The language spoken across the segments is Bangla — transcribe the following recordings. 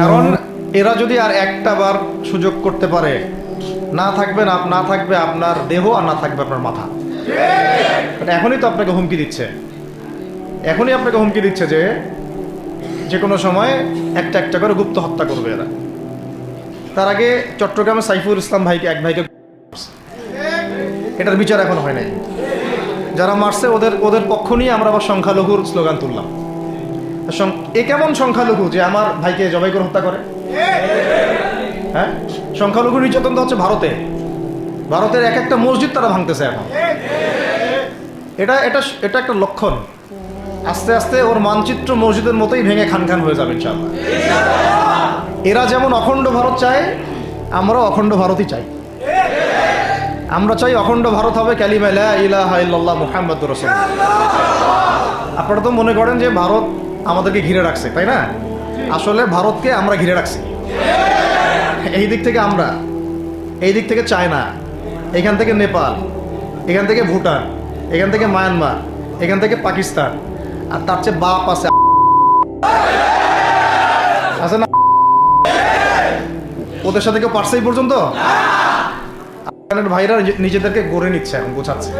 কারণ এরা যদি আর একটা বার সুযোগ করতে পারে না থাকবে না না থাকবে আপনার দেহ আর না থাকবে আপনার মাথা। এখনই তো আপনাকে হুমকি দিচ্ছে। এখনই আপনাকে হুমকি দিচ্ছে যে যে কোনো সময় একটা একটা করে গুপ্ত হত্যা করবে এরা। তার আগে চট্টগ্রামে সাইফুল ইসলাম ভাইকে এক ভাইকে এটার বিচার এখন হয় নাই। যারা মারছে ওদের ওদের পক্ষ নিয়ে আমরা আবার সংখ্যালঘুর স্লোগান তুললাম। এ কেমন সংখ্যালঘু যে আমার ভাইকে জবাই করে হত্যা করে? হ্যাঁ? সংখ্যালঘু নির্যাতন তো হচ্ছে ভারতে। ভারতের এক একটা মসজিদ তারা ভাঙতেছে এখন। এটা এটা এটা একটা লক্ষণ। আস্তে আস্তে ওর মানচিত্র মসজিদের মতোই ভেঙে খান খান হয়ে যাবে, ইনশাআল্লাহ। এরা যেমন অখণ্ড ভারত চায়, আমরাও অখণ্ড ভারতই চাই। আমরা চাই অখণ্ড ভারত হবে ক্যালিমা লা ইলাহা ইল্লাল্লাহ মুহাম্মদ রসুল আপনারা তো মনে করেন যে ভারত আমাদেরকে ঘিরে রাখছে, তাই না? আসলে ভারতকে আমরা ঘিরে রাখছি। এই দিক থেকে আমরা, এই দিক থেকে চায়না, এখান থেকে নেপাল, এখান থেকে ভুটান, এখান থেকে মায়ানমার, এখান থেকে পাকিস্তান, আর তার চেয়ে বাপ আছে আছে না? ওদের সাথে কেউ পারছে এই পর্যন্ত? ভাইরা নিজেদেরকে গড়ে নিচ্ছে, এখন বোঝাচ্ছে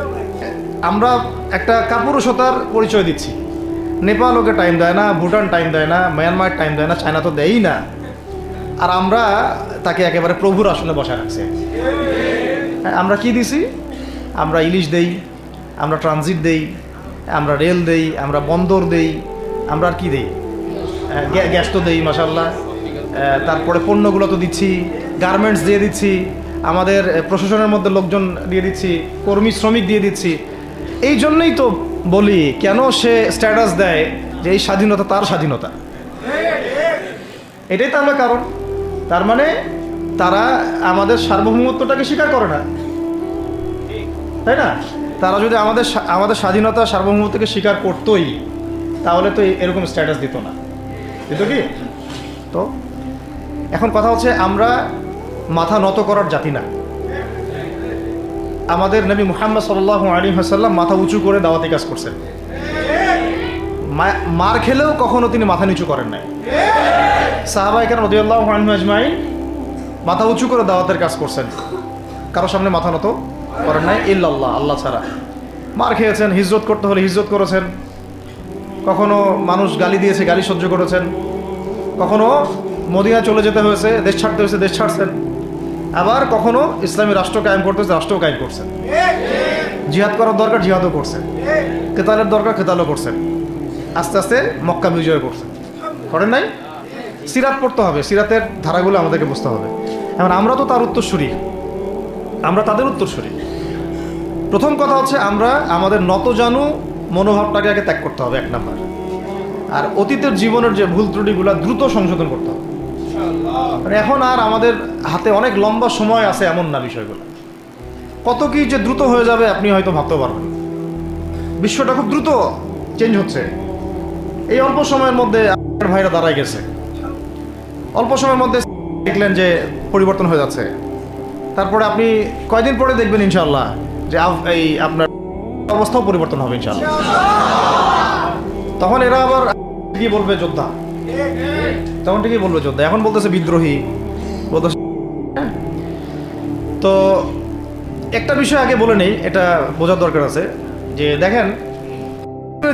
আমরা একটা কাপুরুষতার পরিচয় দিচ্ছি। নেপাল ওকে টাইম দেয় না, ভুটান টাইম দেয় না মায়ানমার টাইম দেয় না চায়না তো দেয়ই না। আর আমরা তাকে একেবারে প্রভুর আসনে বসায় রাখছি। আমরা কি দিছি? আমরা ইলিশ দেই, আমরা ট্রানজিট দেই, আমরা রেল দেই, আমরা বন্দর দেই, আমরা আর কি দেই? গ্যাস তো দেই মাসাল্লাহ তারপরে পণ্যগুলো তো দিচ্ছি গার্মেন্টস দিয়ে দিচ্ছি, আমাদের প্রশাসনের মধ্যে লোকজন দিয়ে দিচ্ছি, কর্মী, শ্রমিক দিয়ে দিচ্ছি। এই জন্যই তো বলি, কেন সে স্ট্যাটাস দেয় যে এই স্বাধীনতা তার স্বাধীনতা? এটাই তাহলে কারণ। তার মানে তারা আমাদের সার্বভৌমত্বটাকে স্বীকার করে না। তাই না? তারা যদি আমাদের আমাদের স্বাধীনতা, সার্বভৌমত্বকে স্বীকার করতোই, তাহলে তো এরকম স্ট্যাটাস দিত না। দিত কি? তো এখন কথা হচ্ছে, আমরা মাথা নত করার জাতি না। আমাদের নবী মুহাম্মদ সাল্লাহ আলী হাসাল্লাম মাথা উঁচু করে দাওয়াতি কাজ করছেন। মার খেলেও কখনো তিনি মাথা নিচু করেন নাই। সাহাবাইকার রদিয়াল্লাহ আনহু আজমাইন মাথা উঁচু করে দাওয়াতের কাজ করছেন। কারও সামনে মাথা নত করেন নাই, ইল্লাল্লাহ, আল্লাহ ছাড়া। মার খেয়েছেন, হিজরত করতে হলে হিজরত করেছেন। কখনো মানুষ গালি দিয়েছে, গালি সহ্য করেছেন। কখনো মদিনা চলে যেতে হয়েছে, দেশ ছাড়তে হয়েছে, দেশ ছাড়ছেন। আবার কখনো ইসলামী রাষ্ট্র কায়েম করতে হয়েছে রাষ্ট্র কায়েম করছেন জিহাদ করার দরকার, জিহাদও করছেন কেতালের দরকার, কেতালও করছেন আস্তে আস্তে মক্কা বিজয় করছেন করেন নাই? সিরাত পড়তে হবে, সিরাতের ধারাগুলো আমাদেরকে বুঝতে হবে। এখন আমরা তো তার উত্তরসূরি। আমরা তাদের উত্তরসূরি। প্রথম কথা হচ্ছে আমরা, আমাদের নতজানু মনোভাবটাকে আগে ত্যাগ করতে হবে, এক নাম্বার। আর অতীতের জীবনের যে ভুল ত্রুটিগুলো দ্রুত সংশোধন করতে হবে। মানে এখন আর আমাদের হাতে অনেক লম্বা সময় আছে এমন না বিষয়গুলো। কত কি যে দ্রুত হয়ে যাবে আপনি হয়তো ভাবতে পারবেন বিশ্বটা খুব দ্রুত চেঞ্জ হচ্ছে। এই অল্প সময়ের মধ্যে ভাইরা দাঁড়ায় গেছে। অল্প সময়ের মধ্যে দেখলেন যে পরিবর্তন হয়ে যাচ্ছে। তারপরে আপনি কয়দিন পরে দেখবেন ইনশাল্লাহ যে এই আপনার অবস্থাও পরিবর্তন হবে ইনশাল্লাহ তখন এরা আবার কি বলবে, যোদ্ধা তখন ঠিকই বলবে যোদ্ধা। এখন বলতেছে বিদ্রোহী। বলতেছে তো একটা বিষয় আগে বলে নেই, এটা বোঝার দরকার আছে। যে দেখেন,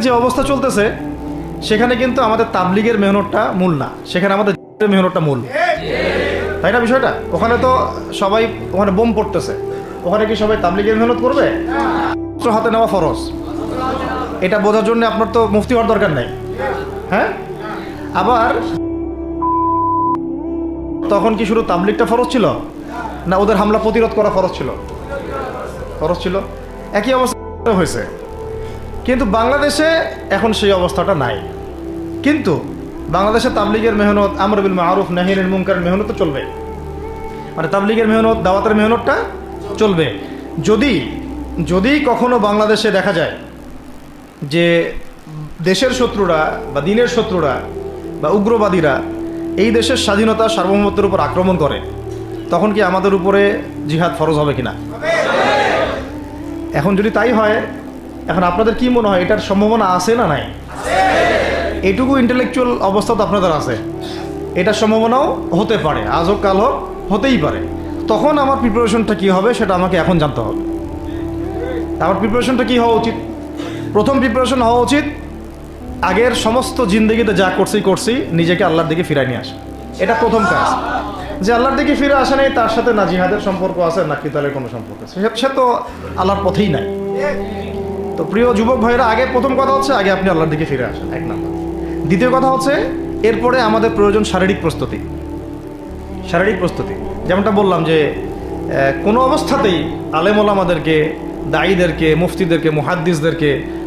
যে অবস্থা চলতেছে, সেখানে কিন্তু আমাদের তাবলিগের মেহনতটা মূল না। সেখানে আমাদের মেহনতটা মূল। তাই না বিষয়টা? ওখানে তো সবাই ওখানে বোম পড়তেছে। ওখানে কি সবাই তাবলিগের মেহনত করবে? হাতে নেওয়া ফরজ। এটা বোঝার জন্য আপনার তো মুফতি হওয়ার দরকার নেই। হ্যাঁ? আবার তখন কি শুধু তাবলিগটা ফরজ ছিল? না ওদের হামলা প্রতিরোধ করা ফরজ ছিল? ফরজ ছিল? একই অবস্থা হয়েছে। কিন্তু বাংলাদেশে এখন সেই অবস্থাটা নাই। কিন্তু বাংলাদেশে তাবলিগের মেহনত, আমর বিল মারুফ নাহিনের মুনকার মেহনত তো চলবে। মানে তাবলিগের মেহনত, দাওয়াতের মেহনতটা চলবে। যদি যদি কখনো বাংলাদেশে দেখা যায় যে দেশের শত্রুরা বা দিনের শত্রুরা বা উগ্রবাদীরা এই দেশের স্বাধীনতা সার্বভৌমত্বের উপর আক্রমণ করে, তখন কি আমাদের উপরে জিহাদ ফরজ হবে কিনা? এখন যদি তাই হয়, এখন আপনাদের কি মনে হয়, এটার সম্ভাবনা আছে না নাই? এটুকু ইন্টেলেকচুয়াল অবস্থা তো আপনাদের আছে। এটার সম্ভাবনাও হতে পারে, আজ হোক, কাল হোক, হতেই পারে। তখন আমার প্রিপারেশনটা কী হবে, সেটা আমাকে এখন জানতে হবে। আমার প্রিপারেশনটা কী হওয়া উচিত? প্রথম প্রিপারেশন হওয়া উচিত আগের সমস্ত জিন্দগিতে যা করছি করছি, নিজেকে আল্লাহর দিকে ফিরাই নিয়ে আসা। এটা প্রথম কাজ। যে আল্লাহর দিকে ফিরে আসে নাই, তার সাথে না জিহাদের সম্পর্ক আছে, না কিতালের কোনো সম্পর্ক আছে। সে- তো আল্লাহর পথেই নাই। তো প্রিয় যুবক ভাইরা আগে প্রথম কথা হচ্ছে, আগে আপনি আল্লাহর দিকে ফিরে আসেন। এক নম্বর। দ্বিতীয় কথা হচ্ছে, এরপরে আমাদের প্রয়োজন শারীরিক প্রস্তুতি। শারীরিক প্রস্তুতি। যেমনটা বললাম যে কোনো অবস্থাতেই আলেমল আমাদেরকে দায়ীদেরকে মুফতিদেরকে, মুহাদ্দিসদেরকে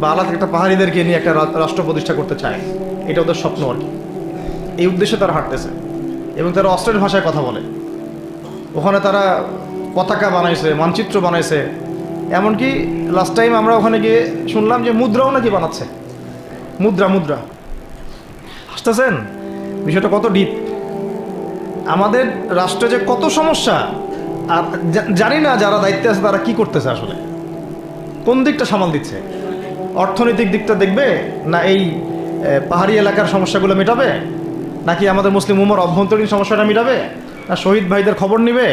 বা আলাদা একটা পাহাড়িদেরকে নিয়ে একটা রাষ্ট্র প্রতিষ্ঠা করতে চায়, এটা ওদের স্বপ্ন আর কি। এই উদ্দেশ্যে তারা হাঁটতেছে এবং তারা অস্ট্রেল ভাষায় কথা বলে। ওখানে তারা পতাকা বানাইছে, মানচিত্র বানাইছে। এমনকি লাস্ট টাইম আমরা ওখানে গিয়ে শুনলাম যে মুদ্রাও নাকি বানাচ্ছে। মুদ্রা মুদ্রা। হাসতেছেন? বিষয়টা কত ডিপ আমাদের রাষ্ট্রে যে কত সমস্যা, আর জানি না যারা দায়িত্বে আছে তারা কি করতেছে আসলে। কোন দিকটা সামাল দিচ্ছে? অর্থনৈতিক দিকটা দেখবে না এই পাহাড়ি এলাকার সমস্যাগুলো মেটাবে? নাকি আমাদের মুসলিম উমর অভ্যন্তরীণ সমস্যাটা মেটাবে? না শহীদ ভাইদের খবর নিবে?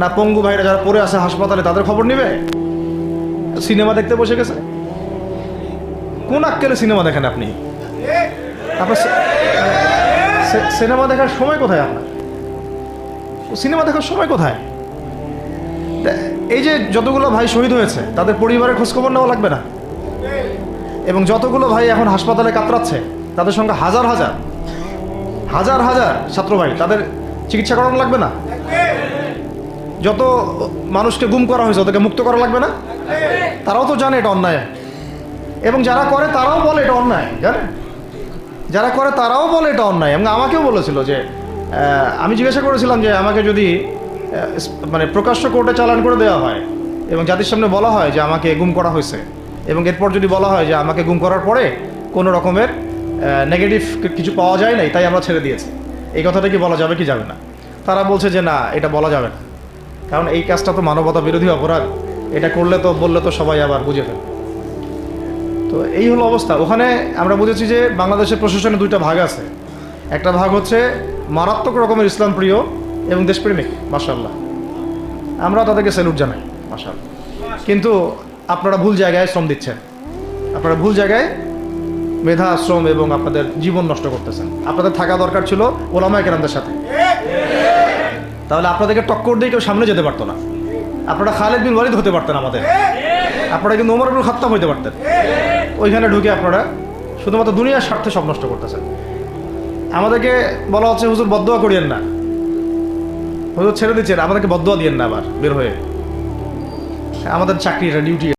না পঙ্গু ভাইরা যারা পড়ে আছে হাসপাতালে তাদের খবর নিবে? সিনেমা দেখতে বসে গেছে? কোন আক্কেলে সিনেমা দেখেন আপনি? সিনেমা দেখার সময় কোথায় আপনার? সিনেমা দেখার সময় কোথায়? এই যে যতগুলো ভাই শহীদ হয়েছে, তাদের পরিবারের খোঁজখবর নেওয়া লাগবে না? এবং যতগুলো ভাই এখন হাসপাতালে কাতরাচ্ছে, তাদের সঙ্গে হাজার হাজার। হাজার হাজার ছাত্র ভাই, তাদের চিকিৎসা করানো লাগবে না? যত মানুষকে গুম করা হয়েছে, ওদেরকে মুক্ত করা লাগবে না? তারাও তো জানে এটা অন্যায়। এবং যারা করে, তারাও বলে এটা অন্যায় জানে যারা করে, তারাও বলে এটা অন্যায়। এবং আমাকেও বলেছিল যে আমি জিজ্ঞাসা করেছিলাম যে, আমাকে যদি মানে প্রকাশ্য কোর্টে চালান করে দেওয়া হয়, এবং জাতির সামনে বলা হয় যে, আমাকে গুম করা হয়েছে এবং এরপর যদি বলা হয় যে আমাকে গুম করার পরে কোনো রকমের নেগেটিভ কিছু পাওয়া যায় নাই, তাই আমরা ছেড়ে দিয়েছি। এই কথাটা কি বলা যাবে কি যাবে না? তারা বলছে যে না, এটা বলা যাবে না। কারণ এই কাজটা তো মানবতা বিরোধী অপরাধ। এটা করলে তো, বললে তো সবাই আবার বুঝে ফেলবে। তো এই হলো অবস্থা। ওখানে আমরা বুঝেছি যে বাংলাদেশের প্রশাসনে দুইটা ভাগ আছে। একটা ভাগ হচ্ছে মারাত্মক রকমের ইসলাম প্রিয় এবং দেশপ্রেমিক মাসাল্লাহ আমরা তাদেরকে স্যালুট জানাই মাসাল্লাহ কিন্তু আপনারা ভুল জায়গায় শ্রম দিচ্ছেন। আপনারা ভুল জায়গায় মেধা, আশ্রম এবং আপনাদের জীবন নষ্ট করতেছেন। আপনাদের থাকা দরকার ছিল ওলামায় কেরামদের সাথে। তাহলে আপনাদেরকে টক্কর দিয়ে কেউ সামনে যেতে পারতো না। আপনারা খালেদ বিন ওয়ালিদ হতে পারতেন আমাদের। আপনারা কিন্তু ওমর খাত্তাব হইতে পারতেন। ওইখানে ঢুকে আপনারা শুধুমাত্র দুনিয়ার স্বার্থে সব নষ্ট করতেছেন। আমাদেরকে বলা হচ্ছে, হুজুর বদোয়া করিয়েন না। হুজুর ছেড়ে দিচ্ছেন, আমাদেরকে বদোয়া দিয়েন না আবার, বের হয়ে। আমাদের চাকরি, এটা ডিউটি